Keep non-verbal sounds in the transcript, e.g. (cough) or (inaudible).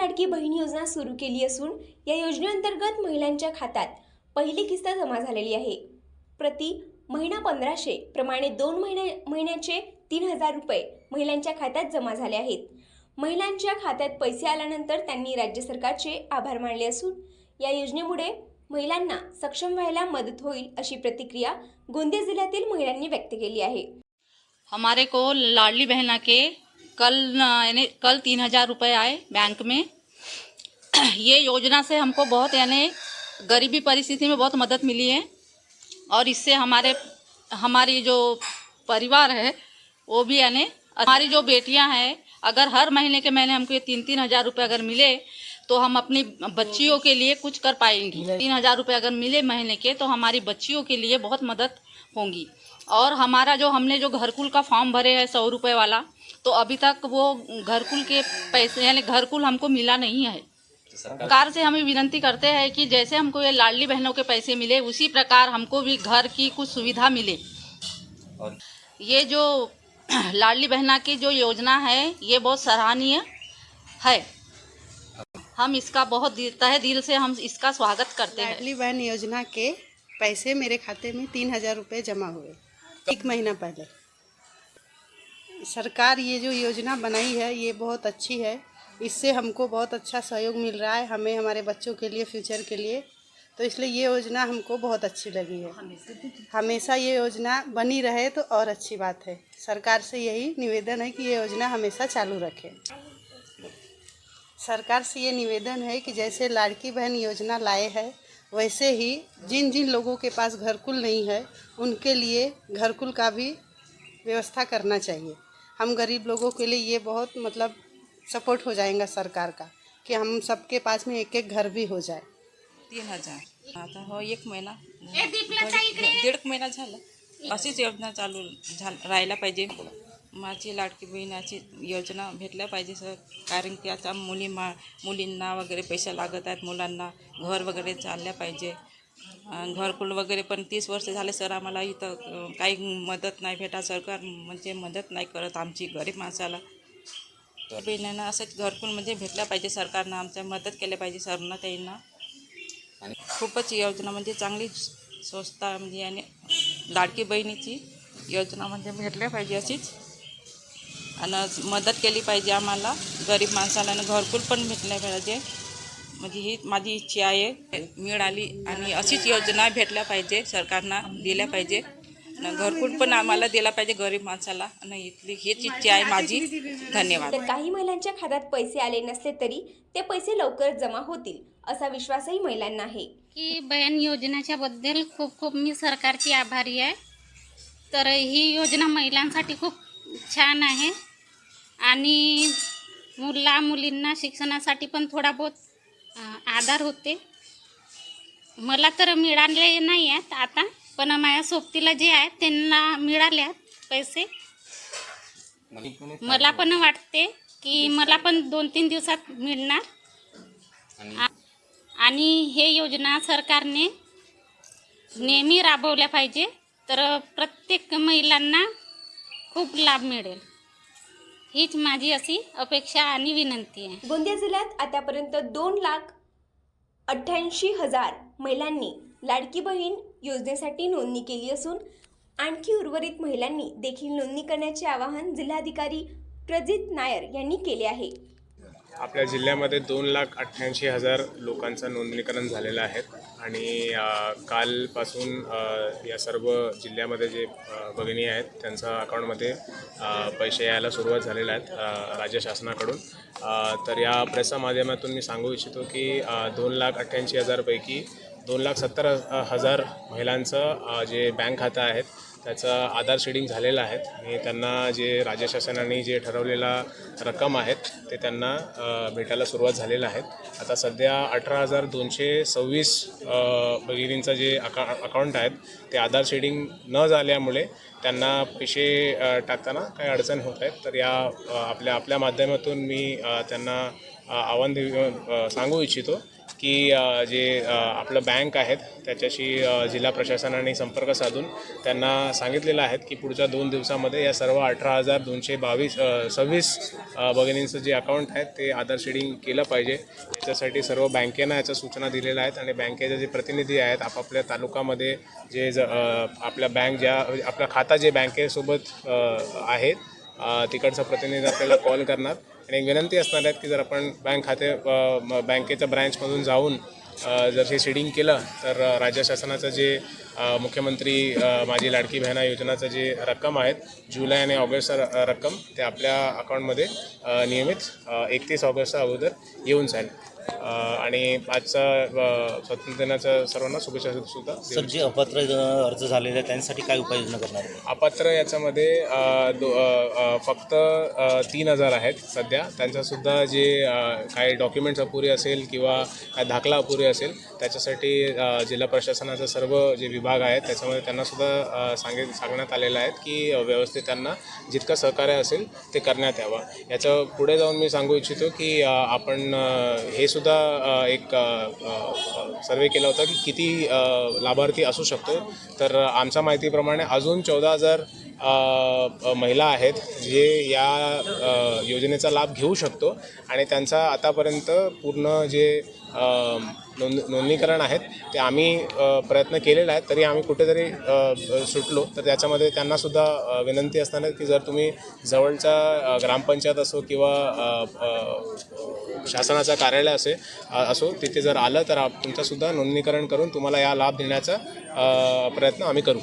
लाडकी बहीण योजना सुरू केली असून या योजनेअंतर्गत महिलांच्या खात्यात पहिली किस्त जमा झालेली आहे. प्रति महिना पंधराशे प्रमाणे दोन महिने महिन्याचे तीन हजार रुपये महिलांच्या खात्यात जमा झाले आहेत. महिलांच्या खात्यात पैसे आल्यानंतर त्यांनी राज्य सरकारचे आभार मानले असून या योजनेमुळे महिलांना सक्षम व्हायला मदत होईल अशी प्रतिक्रिया गोंदिया जिल्ह्यातील महिलांनी व्यक्त केली आहे. हमारे को लाडली बहना के कल यानी कल तीन हज़ार रुपये आए बैंक में। (clears throat) ये योजना से हमको बहुत, यानी गरीबी परिस्थिति में बहुत मदद मिली है। और इससे हमारे, हमारी जो परिवार है, वो भी, यानी हमारी जो बेटियाँ हैं, अगर हर महीने के महीने हमको ये तीन तीन हज़ार रुपये अगर मिले तो हम अपनी बच्चियों के लिए कुछ कर पाएँगी। तीन हज़ार रुपये अगर मिले महीने के तो हमारी बच्चियों के लिए बहुत मदद होंगी। और हमारा जो हमने जो घरकुल का फॉर्म भरे है सौ रुपये वाला तो अभी तक वो घरकुल के पैसे यानी घरकुल हमको मिला नहीं है। सरकार से हमें विनती करते हैं कि जैसे हमको ये लाडली बहनों के पैसे मिले उसी प्रकार हमको भी घर की कुछ सुविधा मिले। ये जो (clears throat) लाडली बहना की जो योजना है ये बहुत सराहनीय है। हम इसका बहुत तहे दिल से हम इसका स्वागत करते हैं। लाडली बहन योजना के पैसे मेरे खाते में तीन हज़ार रुपये जमा हुए। एक महीना पहले। सरकार ये जो योजना बनाई है, ये बहुत अच्छी है। इससे हमको बहुत अच्छा सहयोग मिल रहा है, हमें, हमारे बच्चों के लिए, फ्यूचर के लिए। तो इसलिए ये योजना हमको बहुत अच्छी लगी है। हमेशा ये योजना बनी रहे तो और अच्छी बात है। सरकार से यही निवेदन है कि ये योजना हमेशा चालू रखें। सरकार से ये निवेदन है कि जैसे लाड़की बहन योजना लाए है वैसे ही जिन जिन लोगों के पास घरकुल नहीं है उनके लिए घरकुल का भी व्यवस्था करना चाहिए। हम गरीब लोगों के लिए ये बहुत मतलब सपोर्ट हो जाएगा सरकार का कि हम सबके पास में एक एक घर भी हो जाए। तीन हज़ार। आता हो एक महिना। दीड दीड महिना झाला. अशीच योजना चालू राहायला पाहिजे. माझी लाडकी बहिणाची योजना भेटल्या पाहिजे सर. कारण की आता मुली मा मुलींना वगैरे पैसे लागत आहेत मुलांना घर वगैरे चालल्या पाहिजे. घरकुल वगैरे पण तीस वर्ष झाले सर आम्हाला इथं काही मदत नाही भेटा सरकार म्हणजे मदत नाही करत आमची गरीब माणसाला. बहिणींना असंच घरकुल म्हणजे भेटल्या पाहिजे सरकारनं आमच्या मदत केल्या पाहिजे सरनं त्यांना आणि खूपच योजना म्हणजे चांगली संस्था म्हणजे आणि लाडकी बहिणीची योजना म्हणजे भेटल्या पाहिजे अशीच. आणि मदत केली पाहिजे आम्हाला. गरीब माणसाला आणि घरकुल पण भेटल्या पाहिजे. म्हणजे ही माझी इच्छा आहे. मिळाली आणि अशीच योजना भेटल्या पाहिजे सरकारनं दिल्या पाहिजे. आणि घरकुल पण आम्हाला दिला पाहिजे गरीब माणसाला. आणि इथली हीच इच्छा आहे माझी. धन्यवाद. तर काही महिलांच्या खात्यात पैसे आले नसले तरी ते पैसे लवकर जमा होतील असा विश्वासही महिलांना आहे. की बयान योजनेच्या बद्दल खूप खूप मी सरकारची आभारी आहे. तर ही योजना महिलांसाठी खूप छान आहे. आणि मुला मुलींना शिक्षणासाठी पण थोडा बहुत आधार होते. मला तर मिळाले नाही आहेत आता पण माझ्या सोबतीला जे आहेत त्यांना मिळाले आहेत पैसे. मला पण वाटते की मला पण दोन तीन दिवसात मिळणार. आणि हे योजना सरकारने नेहमी राबवल्या पाहिजे तर प्रत्येक महिलांना खूप लाभ मिळेल. हीच माझी अशी अपेक्षा आणि विनंती आहे. गोंदिया जिल्ह्यात आतापर्यंत दोन लाख अठ्ठ्याऐंशी हजार महिलांनी लाडकी बहीण योजनेसाठी नोंदणी केली असून आणखी उर्वरित महिलांनी देखील नोंदणी करण्याचे आवाहन जिल्हाधिकारी प्रजित नायर यांनी केले आहे. आपल्या जिल्ह्यामध्ये दोन लाख अठ्ठ्याऐंशी हजार लोकांचं नोंदणीकरण झालेलं आहे आणि कालपासून या सर्व जिल्ह्यामध्ये जे भगिनी आहेत त्यांच्या अकाउंटमध्ये पैसे यायला सुरुवात झालेल्या आहेत राज्य शासनाकडून. तर या प्रेसच्या माध्यमातून मी सांगू इच्छितो की दोन लाख अठ्ठ्याऐंशी हजारपैकी दोन लाख सत्तर हजार महिलांचं जे बँक खातं आहेत त्याचा आधार शेडिंग झालेला आहे आणि त्यांना जे राज्य शासनाने जे ठरवलेला रक्कम आहेत ते त्यांना भेटायला सुरुवात झालेलं आहे. आता सध्या अठरा हजार दोनशे सव्वीस भगिनींचं जे अका अकाउंट आहेत ते आधार शेडिंग न झाल्यामुळे त्यांना पैसे टाकताना काही अडचण होत आहेत. तर या आपल्या आपल्या माध्यमातून मी त्यांना आव्हान देऊ सांगू इच्छितो की जे आपलं बँक आहेत त्याच्याशी जिल्हा प्रशासनाने संपर्क साधून त्यांना सांगितलेलं आहेत की पुढच्या दोन दिवसामध्ये या सर्व अठरा हजार दोनशे बावीस सव्वीस भगिनींचं जे अकाउंट आहे ते आधार शेडिंग केलं पाहिजे. याच्यासाठी सर्व बँकेनं याच्या सूचना दिलेल्या आहेत आणि बँकेचे जे प्रतिनिधी आहेत आपापल्या तालुकामध्ये जे ज आपल्या बँक ज्या आपला खाता जे बँकेसोबत आहेत तिकडचा प्रतिनिधी आपल्याला कॉल करणार. आणि एक विनंती असणार आहेत की जर आपण बँक खाते बँकेच्या ब्रँचमधून जाऊन जर हे शेडिंग केलं तर राज्य शासनाचं जे मुख्यमंत्री माझी लाडकी बहिणा योजनाचं जे रक्कम आहेत जुलै आणि ऑगस्ट र- रक्कम ते आपल्या अकाउंटमध्ये नियमित एकतीस ऑगस्टच्या अगोदर येऊन जाईल. आणि आजचा स्वातंत्र्य दिनाच्या सर्वांना शुभेच्छा सुद्धा सर जे अपात्र अर्ज झालेले आहेत त्यांच्यासाठी काय उपाययोजना करणार? अपात्र याच्यामध्ये दो फक्त तीन हजार आहेत सध्या. त्यांचासुद्धा जे काही डॉक्युमेंट्स अपुरी असेल किंवा काय दाखला अपुरी असेल त्याच्यासाठी जिल्हा प्रशासनाचे सर्व जे विभाग आहेत त्याच्यामध्ये त्यांनासुद्धा सांगित सांगण्यात आलेलं आहे की व्यवस्थित त्यांना जितकं सहकार्य असेल ते करण्यात यावं. याच्यापुढे जाऊन मी सांगू इच्छितो की आपण हे सुद्धा सुद्धा एक सर्वे केला होता की किती लाभार्थी असू शकतो. तर आमच्या माहितीप्रमाणे अजून चौदा हजार महिला आहेत जे या योजनेचा लाभ घेऊ शकतो. आणि त्यांचा आतापर्यंत पूर्ण जे नोंद नोंदणीकरण आहेत. ते आम्ही प्रयत्न केलेला आहे. तरी आम्ही कुठेतरी सुटलो. तर त्याच्यामध्ये त्यांनासुद्धा विनंती असताना की जर तुम्ही जवळच्या ग्रामपंचायत असो किंवा शासनाचं कार्यालय असे असो तिथे जर आलं तर आप तुमचंसुद्धा नोंदणीकरण करून तुम्हाला या लाभ देण्याचा प्रयत्न आम्ही करू.